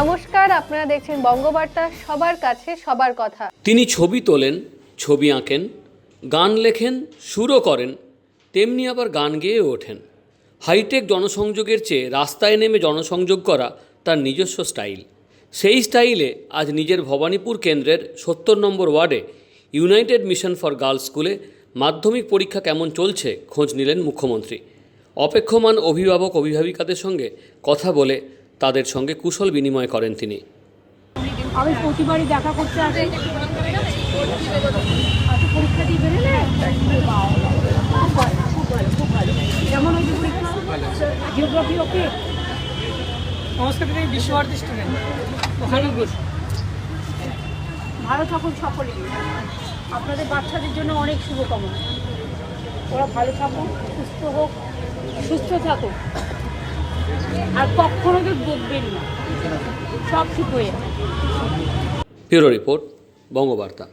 নমস্কার, আপনারা দেখছেন বঙ্গবার্তা, সবার কাছে সবার কথা। তিনি ছবি তোলেন, ছবি আঁকেন, গান লেখেন, সুরও করেন, তেমনি আবার গান গেয়ে ওঠেন। হাইটেক জনসংযোগের চেয়ে রাস্তায় নেমে জনসংযোগ করা তার নিজস্ব স্টাইল। সেই স্টাইলে আজ নিজের ভবানীপুর কেন্দ্রের সত্তর নম্বর ওয়ার্ডে ইউনাইটেড মিশন ফর গার্লস স্কুলে মাধ্যমিক পরীক্ষা কেমন চলছে খোঁজ নিলেন মুখ্যমন্ত্রী। অপেক্ষমান অভিভাবক অভিভাবিকাদের সঙ্গে কথা বলে তাদের সঙ্গে কুশল বিনিময় করেন তিনি। আমি প্রতিবারই দেখা করতে আসি। আচ্ছা পরীক্ষা দিয়ে বেরোলে? পরীক্ষা? জিওগ্রাফি ওকে সংস্কৃত থেকে বিশ্বভারতী স্টুডেন্ট ওখানে গুড ভালো থাকুন সকলেই আপনাদের বাচ্চাদের জন্য অনেক শুভকামনা। ওরা ভালো থাকুক সুস্থ হোক সুস্থ থাকুক। আর কখনো কেউ বকবেন না। সব ঠিক হয়ে ব্যুরো রিপোর্ট বঙ্গবার্তা।